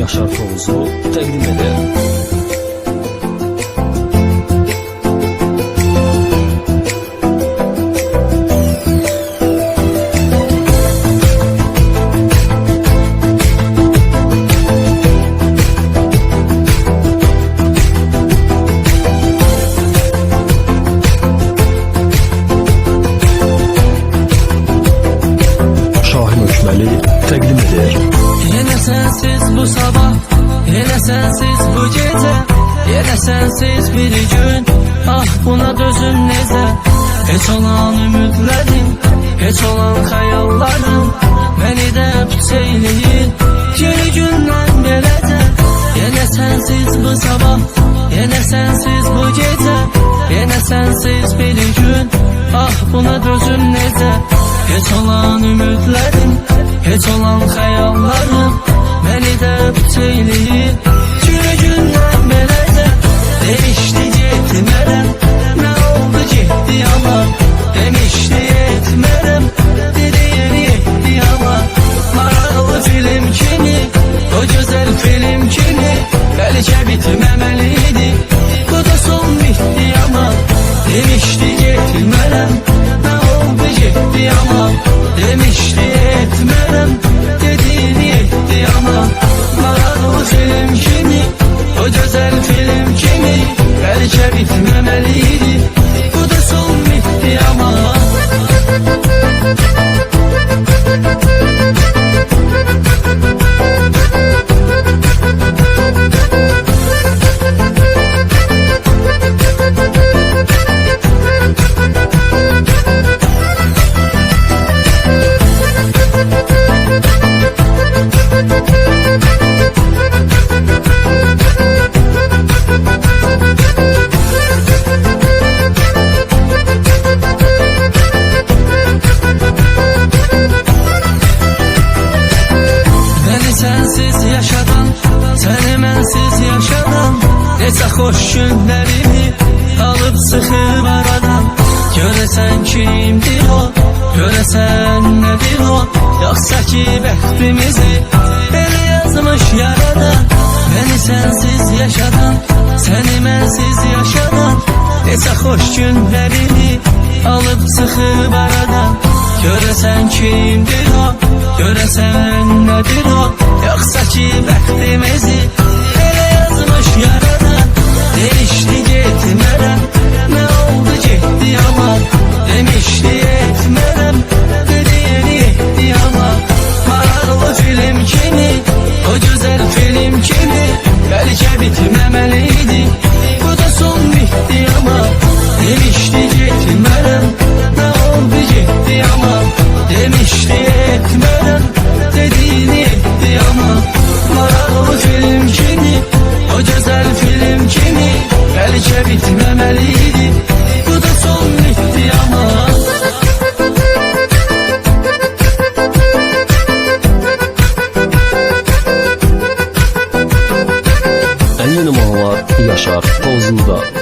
Yaşar Toğuzu təqdim edir. Sabah. Yine sensiz bu gece Yine sensiz bir gün. Ah buna dözüm nece Hiç olan ümitlerim Hiç olan hayallarım Beni de pütseyleyir Yeni günler belece Yine sensiz bu sabah Yine sensiz bu gece. Yine sensiz bir gün Ah buna dözüm nece Hiç olan ümitlerim Hiç olan hayallarım Beni de pütseyleyir Günü günden belece Demişti gitmerem Ne oldu gitti yalan Demişti yetmerem Dedi yeri yetti yalan Maralı film kimi O güzel film kimi? Belki bitmemeliydi Bu da son bitti ama. Demişti gitmerem Ne oldu gitti yalan Demişti yetmerem film kimi? O güzel film kimi? Belki bitmemeliydi. Bu da son bitti ama xoş günlərimi Alıb sıxıb aradan Görəsən kimdir o? Görəsən nədir o? Yoxsa ki bəxtimizi Belə yazmış yaradan Beni sensiz yaşadan Seni mensiz yaşadan Neçə xoş günlərimi Alıb sıxıb aradan Görəsən kimdir o? Görəsən nədir o? Yoxsa ki bəxtimizi yaşar Kozlu'da